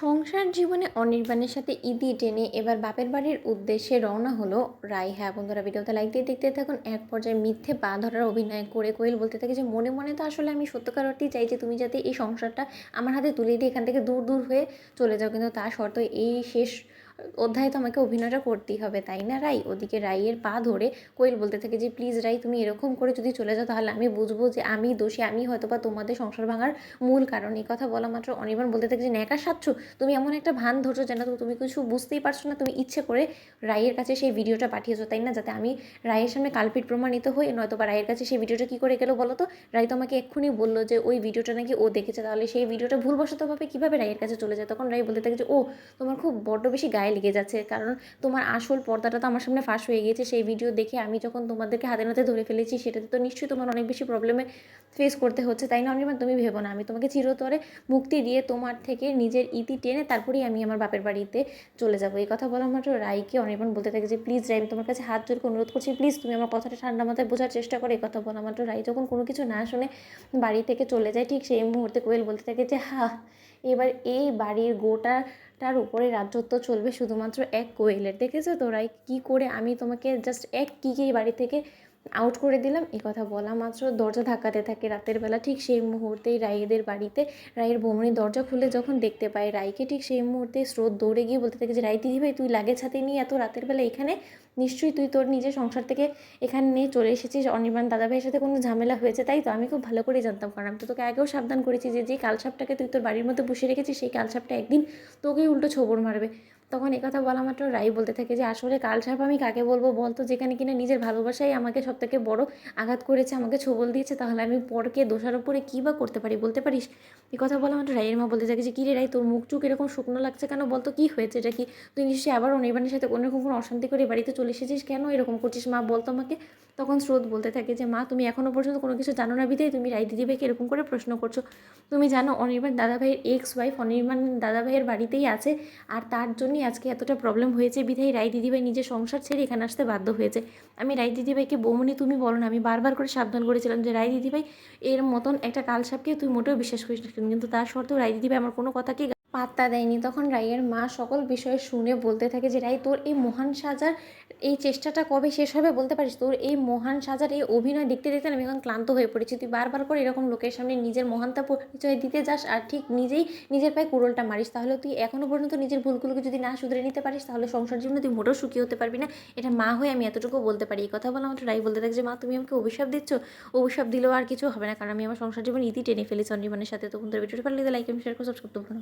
সংসার জীবনে অনির্বাণের সাথে ইদি টেনে এবার বাপের বাড়ির উদ্দেশ্যে রওনা হলো রায় হ্যাঁ বন্ধুরা, ভিডিওতে লাইক দিয়ে দেখতে থাকুন। এক পর্যায়ে মিথ্যে পা ধরার অভিনয় করে কোয়েল বলতে থাকে যে, মনে মনে তো আসলে আমি সত্যকার অর্থেই চাই যে, তুমি যাতে এই সংসারটা আমার হাতে তুলে দিয়ে এখান থেকে দূর দূর হয়ে চলে যাও। কিন্তু তা শর্ত এই শেষ অধ্যায়ে তো আমাকে অভিনয়টা করতেই হবে, তাই না, রাই? ওদিকে রাইয়ের পা ধরে কোয়েল বলতে থাকে যে, প্লিজ রাই, তুমি এরকম করে যদি চলে যাও, তাহলে আমি বুঝব যে আমি দোষী, আমি হয়তো বা তোমাদের সংসার ভাঙার মূল কারণ। এই কথা বলা মাত্র অনির্বাণ বলতে থাকে যে, ন্যাকা সাচ্ছ, তুমি এমন একটা ভান ধরছো যেন তুমি কিছু বুঝতেই পারছ না, তুমি ইচ্ছে করে রায়ের কাছে সেই ভিডিওটা পাঠিয়েছো, তাই না? যাতে আমি রায়ের সামনে কালপিট প্রমাণিত হই নয়তো বা রায়ের কাছে সেই ভিডিওটা কী করে গেলো বলো তো? রায় তোমাকে এক্ষুনি বলল যে, ওই ভিডিওটা নাকি ও দেখেছে, তাহলে সেই ভিডিওটা ভুলবশতভাবে কীভাবে রায়ের কাছে চলে যায়? তখন রায় বলতে থাকে যে, ও, তোমার খুব বড্ড বেশি গায়ে লেগে যাচ্ছে। কারণ তোমার আসল পর্দাটা তো আমার সামনে ফাঁস হয়ে গিয়েছে। সেই ভিডিও দেখে আমি যখন তোমাদেরকে হাতে নাতে ধরে ফেলেছি, সেটাতে তো নিশ্চয়ই তোমার অনেক বেশি প্রবলেমে ফেস করতে হচ্ছে। তাই না, অনির্বাণ? তুমি ভেবো না। আমি তোমাকে চিরতরে মুক্তি দিয়ে তোমার থেকে নিজের ইতি টেনে তারপরেই আমি আমার বাপের বাড়িতে চলে যাব। এই কথা বলা মাত্র রায়কে অনির্বাণ বলতে থাকে যে, প্লিজ রায়, আমি তোমার কাছে হাত জোর অনুরোধ করছি। প্লিজ তুমি আমার কথাটা ঠান্ডা মাথায় বোঝার চেষ্টা করো। এই কথা বলা মাত্র রায় যখন কোনো কিছু না শুনে বাড়ি থেকে চলে যায়, ঠিক সেই মুহূর্তে কোয়েল বলতে থাকে যে, হা, এবার এই বাড়ির গোটাটার উপরে রাজত্ব চলবে শুধুমাত্র এক কোয়েলের। দেখেছ তো কি করে আমি তোমাকে জাস্ট এক কিকেই বাড়ি থেকে আউট করে দিলাম? এই কথা বলা মাত্র দরজা ধাক্কাতে থাকে রাতের বেলা। ঠিক সেই মুহূর্তেই রায়েদের বাড়িতে রায়ের বমনি দরজা খুলে যখন দেখতে পায় রায়কে ঠিক সেই মুহূর্তে স্রোত দৌড়ে গিয়ে বলতে থাকে যে রায় দিদি ভাই তুই লাগে ছাতে নিয়ে এত রাতের বেলা এখানে নিশ্চয়ই তুই তোর নিজের সংসার থেকে এখানে নিয়ে চলে এসেছিস, অনির্বাণ দাদাভাইয়ের সাথে কোনো ঝামেলা হয়েছে? তাই তো, আমি খুব ভালো করে জানতাম, কারণ আমি তো তোকে আগেও সাবধান করেছি যে যে কালসাপটাকে তুই তোর বাড়ির মধ্যে বসে রেখেছিস, সেই কালসাপটা একদিন তোকেই উল্টো ছোবর মারবে। তখন এ কথা বলা মাত্র রাই বলতে থাকে যে, আসলে কালসাপ আমি কাকে বলব বলতো যেখানে কিনা নিজের ভালোবাসাই আমাকে সব থেকে বড় আঘাত করেছে, আমাকে ছোবল দিয়েছে, তাহলে আমি পরকে, দোষারোপরে কী বা করতে পারি বলতে পারিস? এই কথা বলা মাত্র রায়ের মা বলতে থাকে যে কী রে রাই, তোর মুখ চুখ এরকম শুকনো লাগছে কেন বলতো কী হয়েছে এটা কি? তুই নিশ্চয়ই আবার অনির্বাণের সাথে কোনো রকম কোনো অশান্তি করে বাড়িতে চলে এসেছিস কেন? এরকম করছিস, মা বলতো আমাকে। তখন স্রোত বলতে থাকে যে, মা, তুমি এখনও পর্যন্ত কোনো কিছু জানো না বিধায় তুমি রাই দিদিভাইকে এরকম করে প্রশ্ন করছ। তুমি জানো অনির্বাণ দাদাভাইয়ের এক্স ওয়াইফ অনির্বাণ দাদাভাইয়ের বাড়িতেই আছে, আর তার জন্যই আজকে এতটা প্রবলেম হয়েছে বিধায় রাই দিদিভাই নিজের সংসার ছেড়ে এখানে আসতে বাধ্য হয়েছে। আমি রাই দিদিভাইকে বৌমনি তুমি বলো না, আমি বারবার করে সাবধান করেছিলাম যে রাই দিদিভাই, এর মতন একটা কালসাপকে তুই মোটেও বিশ্বাস করিস কিন্তু তার সত্ত্বেও রাই দিদিভাই আমার কোনো কথাকে পাত্তা দেয়নি। তখন রাইয়ের মা সকল বিষয়ে শুনে বলতে থাকে যে, রাই, তোর এই মহান সাজার এই চেষ্টাটা কবে শেষ হবে বলতে পারিস? তোর এই মহান সাজার এই অভিনয় দেখতে দেখতে আমি এখন ক্লান্ত হয়ে পড়েছি। তুই বারবার করে এরকম লোকের সামনে নিজের মহানতা পরিচয় দিতে যাস আর ঠিক নিজেই নিজের পায়ে কুড়োলটা মারিস। তাহলে তুই এখনও পর্যন্ত নিজের ভুলগুলোকে যদি না শুধরে নিতে পারিস, তাহলে সংসার জীবনে তুই মোটেও সুখী হতে পারবি না। এটা মা হয়ে আমি এতটুকু বলতে পারি। এই কথা বলে আমার রাই বলতে থাকে যে, মা, তুমি আমাকে অভিশাপ দিচ্ছ। অভিশাপ দিলেও আর কিছু হবে না। কারণ আমি আমার সংসার জীবন ইতি টেনে ফেলেছি অনির্বাণের সাথে। তখন তোর ভিডিওটা লাগে লাইক আমি শেয়ার করে সাবস্ক্রাইব করব